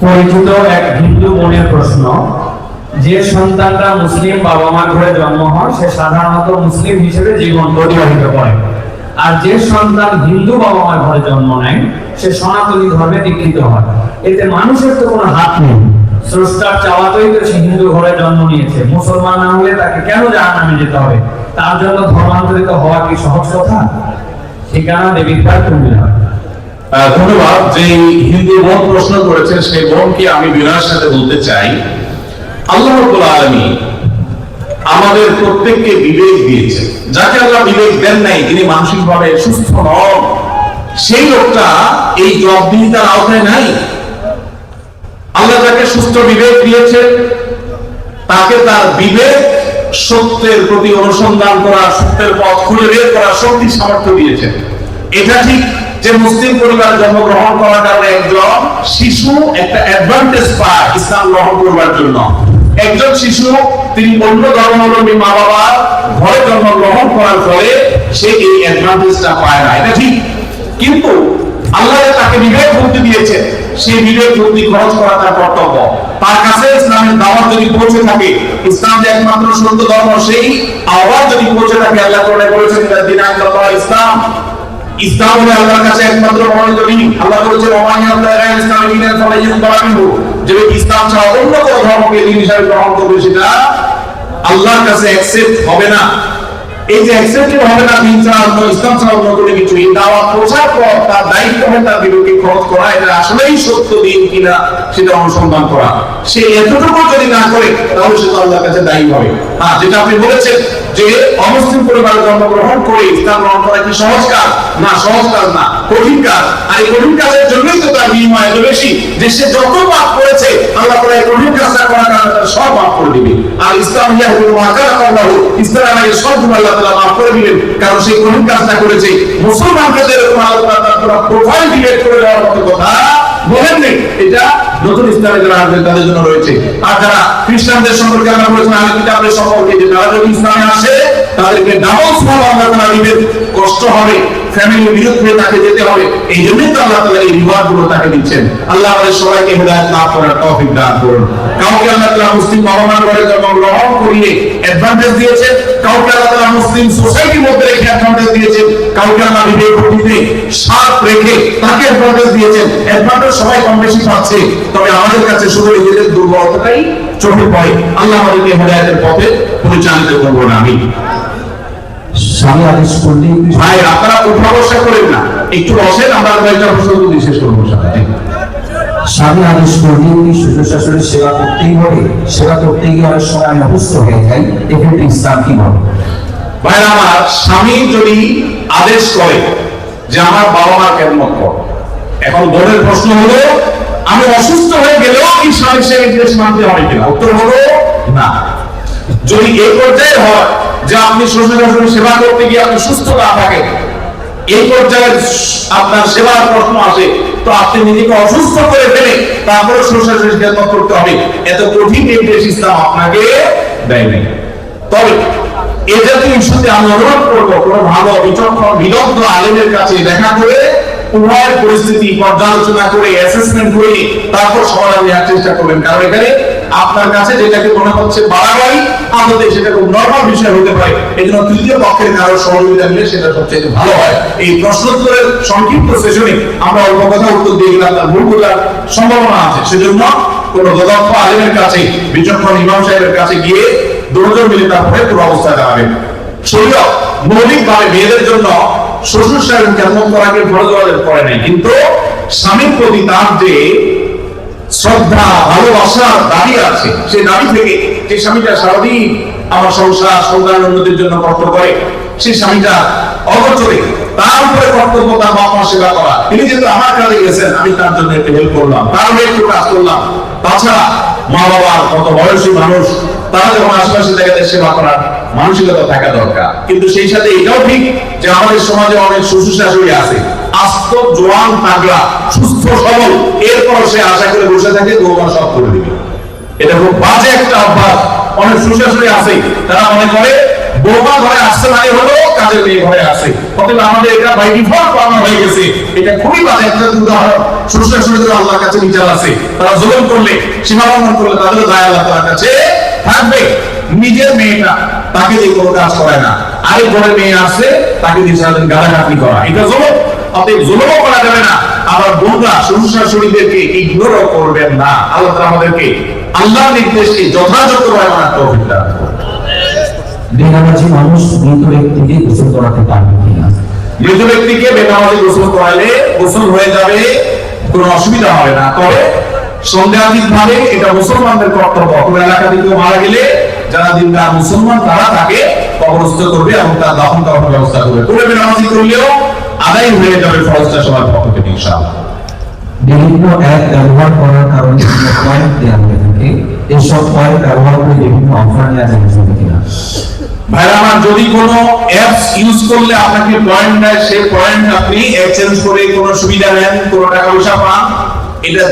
পরিচিত এক হিন্দু বোনের প্রশ্ন যে সন্তানরা মুসলিম বাবা মার ঘরে জন্ম হয় সে সাধারণত মুসলিম হিসেবে জীবন অতিবাহিত করে। আর যে সন্তান হিন্দু বাবা মার ঘরে জন্ম নেয় সে সনাতনী ধর্মে দীক্ষিত হয়। এতে মানুষের তো কোনো হাত নেই। স্রষ্টার চাওয়াতেই তো সে হিন্দু ঘরে জন্ম নিয়েছে। মুসলমান না হলে তাকে কেন জাহান্নামে যেতে হবে? তার জন্য ধর্মান্তরিত হওয়া কি সহজ কথা? ঠিকানা দেবীর কুমিল্লা। আহ, ধন্যবাদ। যে হিন্দু প্রশ্ন করেছেন, সেই আমি সাথে বলতে চাই। আল্লাহ আমাদের প্রত্যেককে বিবেক দিয়েছেন। যাকে আল্লাহ বিবেক দেন নাই, তিনি মানসিকভাবে সুস্থ নন। সেই লোকটা এই আওতায় নাই। আল্লাহ সুস্থ বিবেক দিয়েছেন। তাকে তার বিবেক সত্যের প্রতি অনুসন্ধান করা সত্যের পথ বের করার শক্তি সামর্থ্য দিয়েছেন। এটা ঠিক যে মুসলিম পরিবারে জন্মগ্রহণ করার কারণে একজন শিশু, একটা অ্যাডভান্টেজ পায় ইসলাম গ্রহণ করবার জন্য। একজন শিশু, তিনি অন্য ধর্মাবলম্বী মা বাবার ঘরে জন্মগ্রহণ করার ফলে সে এই অ্যাডভান্টেজটা পায় না। এটা ঠিক। কিন্তু আল্লাহ তাকে বিবেক বুদ্ধি দিয়েছে, সেই বিবেক বুদ্ধি খরচ করা তার কর্তব্য। তার কাছে ইসলামের দাওয়াত যদি পৌঁছে থাকে, ইসলাম যে একমাত্র সত্য ধর্ম, সেই আওয়াজ যদি পৌঁছে থাকে, আল্লাহ কোরআনে বলেছেন দিন ইসলাম। ইসলাম হলো আল্লাহর কাছে একমাত্র মনোনীত আল্লাহ বলেছেন ওমানি আল্লাহ ইসলাম দিনের ফলে যে ইসলাম ছাড়া অন্য কোনো ধর্মকে দিন হিসাবে গ্রহণ করবে, সেটা আল্লাহর কাছে অ্যাকসেপ্ট হবে না। এই যে অ্যাকসেপ্টেড হবে না দিন ছাড়া ইসলাম ছাড়া অন্য কোনো কিছু দাওয়া প্রচার করা, তার দায়িত্ব হবে তার বিরুদ্ধে খরচ করা, এটা আসলেই সত্য দিন কিনা সেটা অনুসন্ধান করা। সে এতটুকু যদি না করে, তাহলে সে আল্লাহর কাছে দায়ী হবে। হ্যাঁ যেটা আপনি বলেছেন যে অমুসলিম পরিবারে জন্মগ্রহণ করে ইসলাম গ্রহণ করা কি সহজ কাজ? না, সহজ কাজ না। কঠিন কাজ। আর এই কঠিন কাজের জন্যই তো তার বিনিময় এত বেশি। যে সে যত পাপ করেছে, আল্লাহ তাআলা এই কঠিন কাজটা করার কারণে তার সব মাফ করে দিবে আর ইসলাম ইয়াহুল মাকারা আল্লাহ ইসলাম আমাকে সব আল্লাহ তাআলা মাফ করে কারণ সেই কঠিন কাজটা করেছে। মুসলমানকে আল্লাহ প্রোফাইল করে দেওয়ার মতো কথা এটা নতুন ইসলামে যারা তাদের জন্য রয়েছে। আর যারা খ্রিস্টানদের সম্পর্কে আমরা আগে সম্পর্কে, যে তারা যদি ইসলামে আসে তাদেরকে ডাবল সওয়াব আল্লাহ দিবেন কষ্ট হবে ফ্যামিলির বিরুদ্ধে তাকে যেতে হবে, এই জন্যই তো আল্লাহ তাআলা এই রিওয়ার্ডগুলো তাকে দিচ্ছেন। আল্লাহ আমাদের সবাইকে হেদায়েত লাভ করার তৌফিক দান করুন। কাউকে আল্লাহ তাআলা মুসলিম বাবা-মার ঘরে জন্মগ্রহণ করিয়ে অ্যাডভান্টেজ দিয়েছেন কাউকে আল্লাহ তাআলা মুসলিম সোসাইটির মধ্যে রেখে অ্যাডভান্টেজ দিয়েছেন, কাউকে আল্লাহ বিবেক বুদ্ধিতে সাপ রেখে তাকে অ্যাডভান্টেজ দিয়েছেন অ্যাডভান্টেজ সবাই কম বেশি পাচ্ছে। তবে আমাদের কাছে শুধু নিজেদের দুর্বলতাটাই চোখে পড়ে। আল্লাহ আমাদেরকে হেদায়েতের পথে পরিচালিত করব না আমি। স্বামী আদেশ করলে ভাই আপনারা উঠা বসা করেন না। একটু বসেন আমরা কয়েকটা প্রশ্ন শেষ করব সাথে স্বামী আদেশ কি শ্বশুর শাশুড়ির সেবা করতেই হবে। সেবা করতে গিয়ে অনেক সময় আমি অসুস্থ হয়ে যাই এক্ষেত্রে ইসলাম কি বলে? ভাই আমার স্বামী যদি আদেশ করে যে আমার বাবা মা কেমন কর? এখন বোনের প্রশ্ন হলো আমি অসুস্থ হয়ে গেলেও কি স্বামী সে মানতে হবে কিনা? উত্তর হলো না। যদি এই পর্যায়ে হয় যে আপনি শ্বশুর শাশুড়ি সেবা করতে গিয়ে আপনি সুস্থ না থাকেন এই পর্যায়ে আপনার সেবার প্রশ্ন আসে, তো আপনি নিজেকে অসুস্থ করে ফেলে তারপরে শ্বশুর শাশুড়ি খেদমত করতে হবে। এত কঠিন নির্দেশ ইসলাম আপনাকে দেয় নাই। তবে এ জাতীয় ইস্যুতে আমি অনুরোধ করব, কোন ভালো, বিচক্ষণ, বিদগ্ধ আলেমের কাছে দেখা করে উভয়ের পরিস্থিতি পর্যালোচনা করে অ্যাসেসমেন্ট করে তারপর সমাধান দেওয়ার চেষ্টা করবেন। কারণ এখানে আপনার কাছে যেটাকে মনে হচ্ছে বাড়াবাড়ি আমাদের সেটা খুব নর্মাল বিষয় হতে পারে। এই জন্য তৃতীয় পক্ষের কারও সহযোগিতা নিলে সেটা সবচেয়ে ভালো হয়। এই প্রশ্নোত্তরের সংক্ষিপ্ত সেশনে আমরা অল্প কথা উত্তর দিয়ে গেলাম, তার ভুল বোঝার সম্ভাবনা আছে। সেজন্য কোন দদক্ষ আলেমের কাছে, বিচক্ষণ ইমাম সাহেবের কাছে গিয়ে দুজন মিলে তারপরে পুরো অবস্থা দাঁড়াবে শরীয় মৌলিকভাবে মেয়েদের জন্য শ্বশুর সাহেব কেমন করাকে ফরজ করে নাই, কিন্তু স্বামীর প্রতি তার যে শ্রদ্ধা ভালোবাসার দাবি আছে। সেই দাবি থেকে যে স্বামীটা সারাদিন আমার সংসার সন্তান উন্নতির জন্য কষ্ট করে সেই স্বামীটা অগচরে তার উপরে কর্তব্য তার বাবা মা সেবা করা। তিনি যেহেতু আমার কাজে গেছেন, আমি তার জন্য একটু হেল্প করলাম। তার একটু কাজ করলাম। তাছাড়া মা বাবার কত বয়সী মানুষ, তারা যখন আশেপাশে জায়গাতে সেবা করার মানসিকতা থাকা দরকার। কিন্তু সেই সাথে এটাও ঠিক যে আমাদের সমাজে অনেক শ্বশুর শাশুড়ি আছে, আস্ত, জোয়ান তাগড়া সুস্থ, সবল এরপর সে আশা করে বসে থাকে বৌমা সব করে দিবে। এটা খুব বাজে একটা অভ্যাস। অনেক শাশুড়ি আছে, তারা মনে করে বৌমা ঘরে আসছে মানে হলো কাজের মেয়ে ঘরে আসে অতএব আমাদের এটা বাই ডিফল্ট বানানো হয়ে গেছে। এটা খুবই বাজে একটা উদাহরণ। শ্বশুর শাশুড়িদের আল্লাহর কাছে বিচার আছে। তারা জুলুম করলে, সীমা করলে তাদেরও দায় আল্লাহ তাআলার কাছে থাকবে। নিজের মেয়েটা তাকে দিয়ে কোনো কাজ করায় না। আরেক ঘরের মেয়ে আসছে তাকে দিয়ে সারাদিন গালাগালি করা। এটা জুলুম। অতএব জুলুমও করা যাবে না। আবার বোনরা শ্বশুর শাশুড়িদেরকে ইগনোরও করবেন না। আল্লাহ তাআলা আমাদেরকে আল্লাহর নির্দেশকে যথাযথভাবে মানার তৌফিক দান বেনামাজি মানুষ মৃত ব্যক্তিকে গোসল করাতে পারবে কিনা? মৃত ব্যক্তিকে বেনামাজি গোসল করাইলে গোসল হয়ে যাবে কোনো অসুবিধা হবে না। তবে সন্দেহাতীত ভাবে এটা মুসলমানদের কর্তব্য। কোনো এলাকা থেকে মারা গেলে যারা দিনদার মুসলমান তারা তাকে কবরস্থ করবে এবং তার দাফন করার ব্যবস্থা করবে। করে বেনামাজি করলেও আদায় হয়ে যাবে ফরজটা সবার পক্ষ থেকে ইনশাআল্লাহ। বিভিন্ন অ্যাপ ব্যবহার করার কারণে পয়েন্ট দেওয়া হয়ে থাকে। পয়েন্ট ব্যবহার করে বিভিন্ন অফার নেওয়া যাবে কিনা। ভাইরা আমার যদি কোনো অ্যাপস ইউজ করলে আপনাকে পয়েন্ট দেয় সেই পয়েন্ট আপনি এক্সচেঞ্জ করে কোনো সুবিধা নেন কোনো টাকা পয়সা পান এটা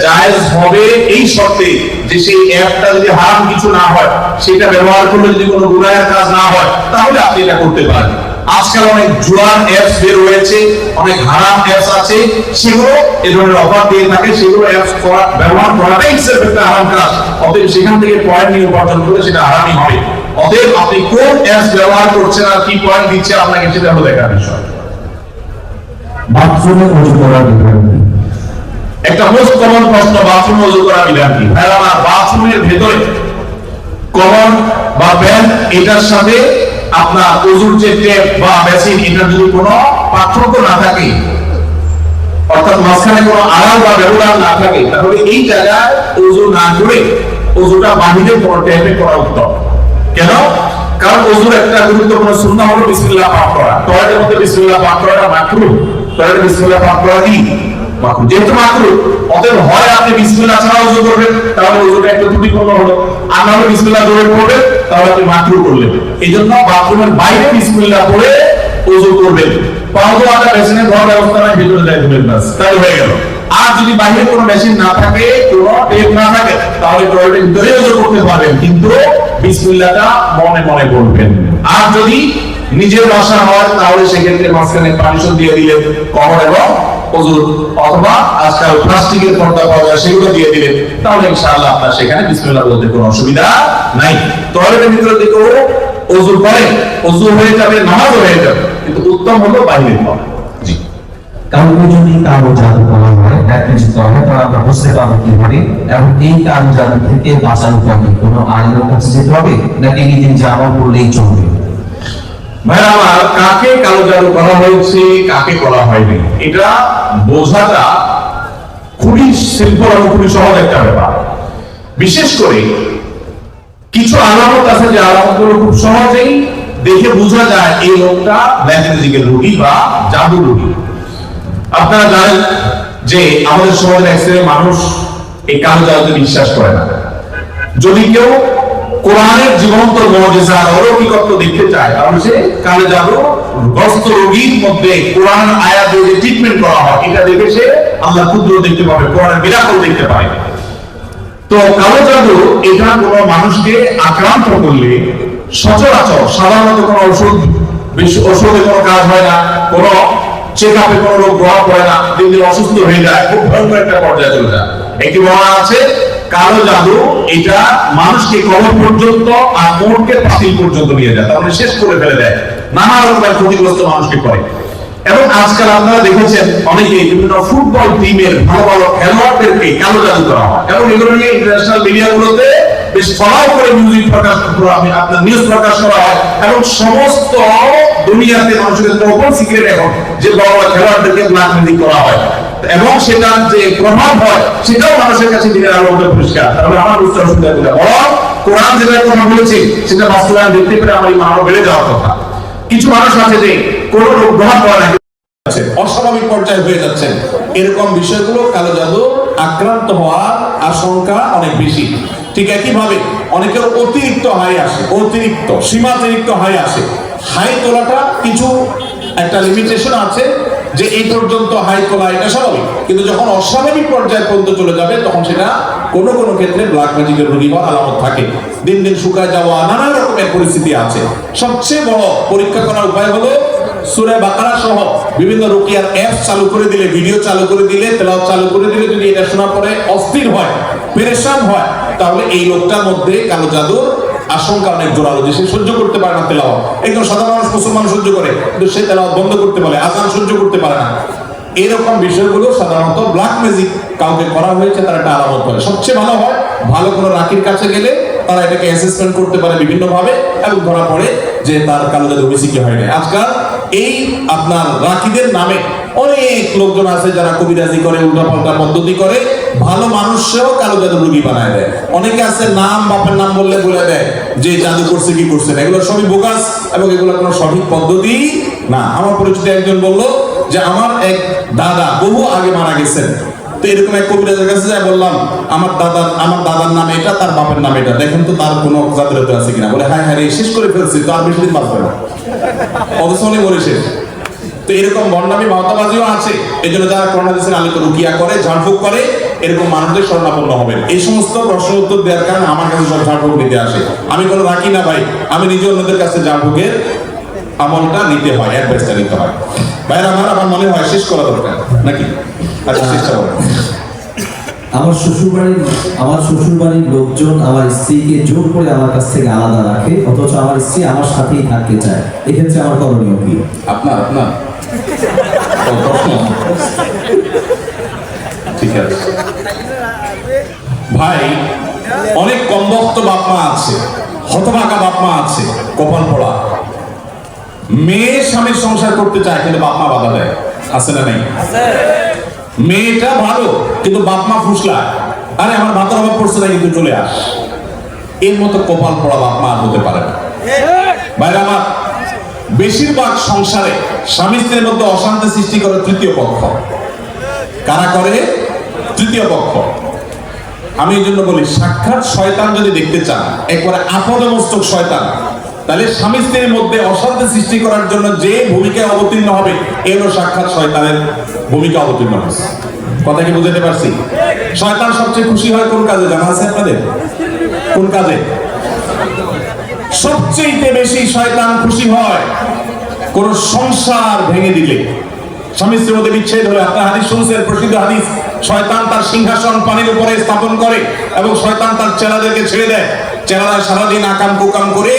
হবে এই শর্তে যে সেই অ্যাপটা যদি হারাম কিছু না হয়, সেটা ব্যবহার করলে যদি কোনো কাজ না হয়, তাহলে আপনি এটা করতে পারেন। আজকাল অনেক জুয়ার অ্যাপস বের হয়েছে, অনেক হারাম অ্যাপস আছে, সেগুলো এই ধরনের অফার দিয়ে থাকে, সেগুলো অ্যাপস করা, ব্যবহার করাটাই একটা হারাম কাজ। অতএব সেখান থেকে পয়েন্ট নিয়ে উপার্জন করলে সেটা হারামই হবে। অতএব আপনি কোন অ্যাপস ব্যবহার করছেন আর কি পয়েন্ট দিচ্ছে আপনাকে সেটা হলো বিষয়। বাথরুমে করার কি? একটা মোস্ট কমন প্রশ্ন বাথরুম ওযু করা বিধান কি। ভাই আমার বাথরুমের ভেতরে কমন বা প্যান এটার সাথে আপনার ওযুর যে ট্যাপ বা মেশিন এটার যদি কোনো পার্থক্য না থাকে, অর্থাৎ মাঝখানে কোনো আড়াল বা ব্যবধান না থাকে, তাহলে এই জায়গায় ওযু না করে ওযুটা বাহিরে কোনো ট্যাপে করা উত্তম। কেন? কারণ ওযুর একটা গুরুত্বপূর্ণ সুন্নাহ হলো বিসমিল্লাহ পাঠ করা। টয়লেটের মধ্যে বিসমিল্লাহ পাঠ করাটা মাকরুহ। টয়লেটে বিসমিল্লাহ পাঠ করা কি? মাকরুহ যেহেতু মাকরুহ অতএব হয় আপনি বিসমিল্লাহ ছাড়া ওযু করবেন, তাহলে ওযুটা একটু ত্রুটিপূর্ণ হলো। আর বিসমিল্লাহ করবেন, তাহলে আপনি করলেন। এই জন্য বাথরুমের বাইরে বিসমিল্লাহ পড়ে ওযু করবেন। ধোয়ার ব্যবস্থা নাই, ভিতরে যাই দিবেন তাই হয়ে গেল। আর যদি বাইরে কোনো মেশিন না থাকে, কোনো টেপ না থাকে, তাহলে টয়লেটের ভিতরে ওযু করতে পারবেন, কিন্তু বিসমিল্লাহটা মনে মনে বলবেন আর যদি নিজের বাসা হয়, তাহলে সেক্ষেত্রে মাঝখানে পানিশন দিয়ে কমর এবং ওজুর অথবা আজকাল প্লাস্টিকের পাওয়া যায়, সেগুলো দিয়ে তাহলে ইনশাআল্লাহ আপনার সেখানে বিসমিল্লাহ বলতে কোনো অসুবিধা নাই। টয়লেটের ভিতরে দিকেও ওজু করে ওজু হয়ে যাবে, নামাজ হয়ে যাবে, কিন্তু উত্তম হলো এবং এই থেকে কোনো কাছে যেতে হবে? নাকি নিজে জামা পড়লেই চলবে? ভাই, আমার কাকে কালো জাদু করা হয়েছে, কাকে করা হয়নি? এটা বোঝাটা খুবই খুবই সহজ একটা ব্যাপার। বিশেষ করে কিছু আলামত আছে যে আলামতগুলো খুব সহজেই দেখে বোঝা যায় এই লোকটা রোগী বা জাদু রোগী। আপনারা জানেন যে আমাদের সমাজের এক মানুষ এই কালো জাদুতে বিশ্বাস করে না। যদি কেউ কোরআনের জীবন্ত অলৌকিকত্ব দেখতে চায়, তাহলে সে কালে জাদু গ্রস্ত রোগীর মধ্যে কোরআন দিয়ে ট্রিটমেন্ট করা হয়, এটা দেখে সে আল্লাহ ক্ষুদ্র দেখতে পাবে, কোরআনের বিরাকল দেখতে তো কালো জাদু, এটা মানুষকে আক্রান্ত করলে সচরাচর সাধারণত কোনো ওষুধ ওষুধে কোনো কাজ হয় না, কোনো চেক আপে কোনো রোগ করে না, দিন দিন অসুস্থ হয়ে যায়, খুব ভয়ঙ্কর একটা পর্যায়ে চলে যায়। একটি বর্ণনা আছে কালো জাদু, এটা মানুষকে কবর পর্যন্ত আর মনকে পাতিল পর্যন্ত নিয়ে যায় তাহলে শেষ করে ফেলে দেয়। নানা রকমের ক্ষতিগ্রস্ত মানুষকে করে। এবং আজকাল আপনারা দেখেছেন অনেকে বিভিন্ন ফুটবল টিমের ভালো ভালো খেলোয়াড়দেরকে কালো জাদু করা হয়। এবং এগুলো নিয়ে ইন্টারন্যাশনাল মিডিয়াগুলোতে বেশ ফলাও করে মিউজিক প্রকাশ করা আপনার নিউজ প্রকাশ করা হয়। এবং সমস্ত দুনিয়াতে মানুষের ওপেন সিক্রেট এখন যে বড় বড় খেলোয়াড়দেরকে ব্ল্যাক মিউজিক করা হয়। এবং সেটার যে প্রভাব হয়, সেটাও মানুষের কাছে দিনের আলো মধ্যে পরিষ্কার। তাহলে আমার বুঝতে অসুবিধা কোথায় বরং কোরআন যেটা কথা বলেছে সেটা বাস্তবায়ন দেখতে পেরে আমার ইমান আরও বেড়ে যাওয়ার কথা। কিছু মানুষ আছে যে কোন রোগ গ্রহণ করে না অস্বাভাবিক পর্যায়ে হয়ে এরকম বিষয়গুলো কালো জাদু, আক্রান্ত হওয়ার আশঙ্কা অনেক বেশি। ঠিক একইভাবে অনেকের অতিরিক্ত হাই আসে, অতিরিক্ত, সীমাতিরিক্ত হাই আসে। হাই তোলাটা কিছু একটা লিমিটেশন আছে। যে এই পর্যন্ত হাই তোলা এটা স্বাভাবিক। কিন্তু যখন অস্বাভাবিক পর্যায়ে পর্যন্ত চলে যাবে, তখন সেটা কোনো কোনো ক্ষেত্রে ব্ল্যাক ম্যাজিকের রোগী হওয়ার আলামত থাকে। দিন দিন শুকায় যাওয়া নানা রকমের পরিস্থিতি আছে। সবচেয়ে বড় পরীক্ষা করার উপায় হলো সুরে বাকারা সহ বিভিন্ন রুকিয়ার অ্যাপ চালু করে দিলে, ভিডিও চালু করে দিলে, তেলাওয়াত চালু করে দিলে যদি এটা শোনার পরে অস্থির হয়, পেরেশান হয়, তাহলে এই লোকটার মধ্যে কালো জাদুর আশঙ্কা অনেক জোরালো যে সে সহ্য করতে পারে না তেলাওয়াত। একজন সাধারণ মানুষ মুসলমান সহ্য করে, কিন্তু সে তেলাওয়াত বন্ধ করতে পারে, আজান সহ্য করতে পারে না। এরকম বিষয়গুলো সাধারণত ব্ল্যাক ম্যাজিক কাউকে করা হয়েছে, তারা একটা আলামত হয় সবচেয়ে ভালো হয়, ভালো কোনো রাকির কাছে গেলে তারা এটাকে অ্যাসেসমেন্ট করতে পারে বিভিন্ন ভাবে এবং ধরা পড়ে যে তার কালো জাদু বেশি কি হয় না আজকাল এই আপনার রাকিদের নামে অনেক লোকজন আছে যারা কবিরাজি করে, উল্টাপাল্টা পদ্ধতি করে ভালো মানুষও কালো জাদু রুগী বানায় দেয়। অনেকে আছে নাম বাপের নাম বললে বলে দেয় যে জাদু করছে কি করছে না। এগুলো সবই বোকাস এবং এগুলো কোনো সঠিক পদ্ধতি না। আমার পরিচিত একজন বলল যে আমার এক দাদা বহু আগে মারা গেছেন। তো এরকম এক কবিরাজের কাছে যাই বললাম আমার দাদার আমার দাদার নাম এটা তার বাপের নাম এটা। দেখেন তো তার কোনো আছে কিনা। বলে হ্যাঁ হ্যাঁ রে, শেষ করে ফেলছি তো আর বেশি দিন বাঁচবে না। মরে শেষ। তো এরকম বন্ডামি ভাওতাবাজিও আছে। এই জন্য যারা করোনা দেশের আলোক রুকিয়া করে ঝাড়ফুঁক করে এরকম মানুষদের স্বর্ণাপন্ন হবেন এই সমস্ত প্রশ্ন উত্তর দেওয়ার কারণে আমার কাছে সব ঝাড়ফুঁক নিতে আসে। আমি কোনো রাখি না ভাই। আমি নিজে অন্যদের কাছে ঝাড়ফুঁকের আমলটা নিতে হয় অ্যাডভাইসটা নিতে হয়। ভাইরা আমার আমার মনে হয় শেষ করা দরকার নাকি? আচ্ছা চেষ্টা করেন আমার শ্বশুর বাড়ির আমার শ্বশুর বাড়ির লোকজন আমার স্ত্রীকে জোর করে আমার কাছ থেকে আলাদা রাখে অথচ আমার স্ত্রী আমার সাথেই থাকতে চায়। এক্ষেত্রে আমার করণীয় কি? আপনার আপনার? ঠিক আছে ভাই অনেক কমবক্ত বাপ মা আছে হতভাগা বাপ মা আছে কপাল পড়া। মেয়ে স্বামীর সংসার করতে চায় কিন্তু বাপ মা বাধা দেয়। আছে না নাই? মেয়েটা ভালো কিন্তু বাপ মা ফুসলা। আরে আমার ভাতার অভাব পড়ছে না কিন্তু চলে আস। এর মতো কপাল পড়া বাপ মা আর হতে পারে না। বাইরে আমার বেশিরভাগ সংসারে স্বামী স্ত্রীর মধ্যে অশান্তি সৃষ্টি করে তৃতীয় পক্ষ। কারা করে? তৃতীয় পক্ষ। আমি এই জন্য বলি, সাক্ষাৎ শয়তান যদি দেখতে চান, একবারে আপদমস্তক শয়তান, তাহলে স্বামী স্ত্রীর মধ্যে অশান্তি সৃষ্টি করার জন্য যে ভূমিকায় অবতীর্ণ হবে এলো সাক্ষাৎ শয়তানের ভূমিকা অবতীর্ণ হয়েছে। কথা কি বুঝতে পারছি? শয়তান সবচেয়ে খুশি হয় কোন কাজে? জানা আছে আপনাদের? কোন কাজে? সবচেয়ে বেশি শয়তান খুশি হয় কোন সংসার ভেঙে দিলে। স্বামী স্ত্রীর মধ্যে বিচ্ছেদ হলে আপনার হাদিস শুনছেন, প্রসিদ্ধ হাদিস, শয়তান তার সিংহাসন পানির উপরে স্থাপন করে এবং শয়তান তার চেলাদেরকে ছেড়ে দেয়। চেলারা সারাদিন আকাম কুকাম করে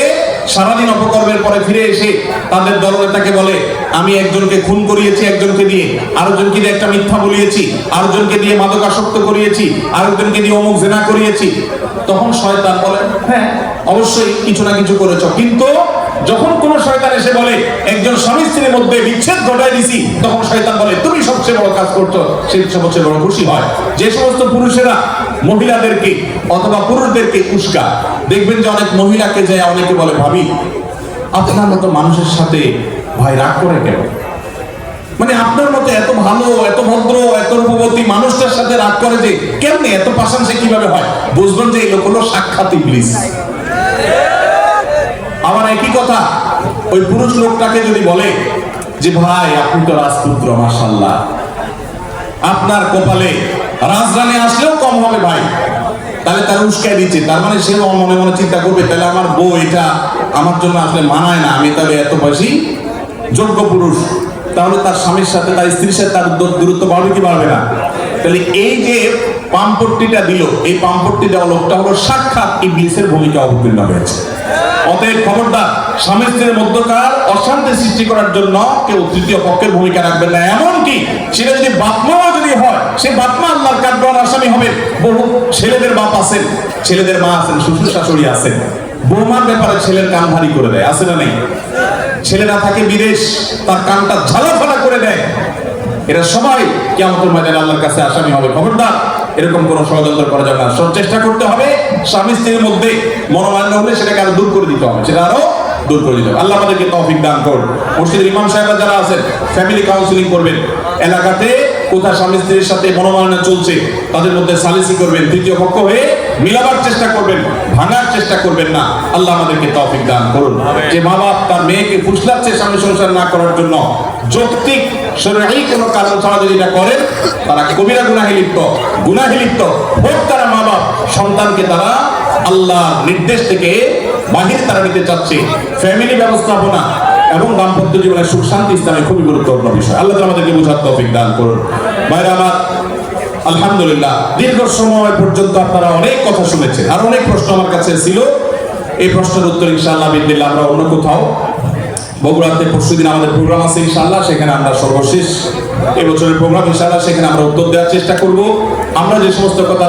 সারাদিন অপকর্মের পরে ফিরে এসে তাদের দলনেতাকে বলে, আমি একজনকে খুন করিয়েছি, একজনকে দিয়ে আরেকজনকে দিয়ে একটা মিথ্যা বলিয়েছি। আরেকজনকে দিয়ে মাদকাসক্ত করিয়েছি। আরেকজনকে দিয়ে অমুক জেনা করিয়েছি। তখন শয়তান বলে হ্যাঁ অবশ্যই কিছু না কিছু করেছ। কিন্তু যখন কোন শয়তান এসে বলে, একজন স্বামী স্ত্রীর মধ্যে বিচ্ছেদ ঘটায় দিছি, তখন শয়তান বলে, তুমি সবচেয়ে বড় কাজ করছ, সে সবচেয়ে বড় খুশি হয়। যে সমস্ত পুরুষেরা মহিলাদেরকে অথবা পুরুষদেরকে উস্কা দেখবেন যে অনেক মহিলাকে যায় অনেকে বলে, ভাবি, আপনার মতো মানুষের সাথে ভাই রাগ করে কেন? মানে আপনার মতো এত ভালো, এত ভদ্র, এত রূপবতী মানুষটার সাথে রাগ করে যে কেমনে, এত পাশান সে কীভাবে হয়? বুঝবেন যে এই লোক হলো সাক্ষাৎ ইবলিস। আবার একই কথা, ওই পুরুষ লোকটাকে যদি বলে যে, ভাই, আপনি তো রাজপুত্র মাসাল্লাহ আপনার কপালে রাজরানী আসলেও কম হবে ভাই। তাহলে তার উস্কাই দিচ্ছে। তার মানে সে মনে মনে চিন্তা করবে, তাহলে আমার বউ এটা আমার জন্য আসলে মানায় না, আমি তাহলে এত বেশি যোগ্য পুরুষ। তাহলে তার স্বামীর সাথে, তার স্ত্রীর সাথে তার দূর- দূরত্ব বাড়বে কি বাড়বে না? তাহলে এই যে পাম্পট্টিটা দিল, এই পাম্পট্টি দেওয়া লোকটা হলো সাক্ষাৎ ইবলিসের ভূমিকা অবতীর্ণ হয়েছে। অতএব খবরদার স্বামী স্ত্রীর মধ্যকার অশান্তি সৃষ্টি করার জন্য কেউ তৃতীয় পক্ষের ভূমিকা রাখবেন না। এমনকি সেটা যদি বাপমাও যদি হয়, সে বাপমা আল্লাহর কাঠগড় আসামি হবে। বহু ছেলেদের বাপ আছেন, ছেলেদের মা আছেন, শ্বশুর শাশুড়ি আছেন। বৌমার ব্যাপারে ছেলের কান ভারী করে দেয়, আছে না নেই? ছেলেরা থাকে বিদেশ, তার কানটা ঝালাফালা করে দেয়। এরা সবাই কেমন ময়দানে আল্লাহর কাছে আসামি হবে। খবরদার, এরকম কোন ষড়যন্ত্র করা যাবে না। চেষ্টা করতে হবে, স্বামী স্ত্রীর মধ্যে মনোমান্য হলে সেটাকে আরও দূর করে দিতে হবে। সেটা আরও দূর করে দিতে আল্লাহ আমাদেরকে তৌফিক দান করুন। মসজিদের ইমাম সাহেবরা যারা আছেন ফ্যামিলি কাউন্সিলিং করবেন। এলাকাতে কোথায় স্বামী স্ত্রীর সাথে মনোমালিন্য চলছে তাদের মধ্যে সালিসি করবেন। তৃতীয় পক্ষ হয়ে মিলাবার চেষ্টা করবেন ভাঙার চেষ্টা করবেন না। আল্লাহ আমাদেরকে তৌফিক দান করুন। যে মা বাপ তার মেয়েকে ফুসলাচ্ছে স্বামী সংসার না করার জন্য যৌক্তিক শরীরী কোনো কারণ ছাড়া যদি এটা করেন তারা কবিরা গুনাহে লিপ্ত গুনাহে লিপ্ত। হোক তারা মা বাপ সন্তানকে তারা আল্লাহ নির্দেশ থেকে বাহির তারা নিতে চাচ্ছে। ফ্যামিলি ব্যবস্থাপনা এবং দাম্পত্য জীবনের সুখ, শান্তি ইসলামে খুবই গুরুত্বপূর্ণ বিষয়। আল্লাহ আমাদেরকে বোঝার তৌফিক দান করুন। ভাইরা আমার, আলহামদুলিল্লাহ, দীর্ঘ সময় পর্যন্ত আপনারা অনেক কথা শুনেছেন। আর অনেক প্রশ্ন আমার কাছে ছিল। এই প্রশ্নের উত্তর ইনশাআল্লাহ বিদিল্লাহ আমরা অন্য কোথাও। বগুড়াতে পরশু দিন আমাদের প্রোগ্রাম আছে ইনশাআল্লাহ, সেখানে আমরা সর্বশেষ এই বছরের প্রোগ্রাম ইনশাআল্লাহ, সেখানে আমরা উত্তর দেওয়ার চেষ্টা করব। আমরা যে সমস্ত কথা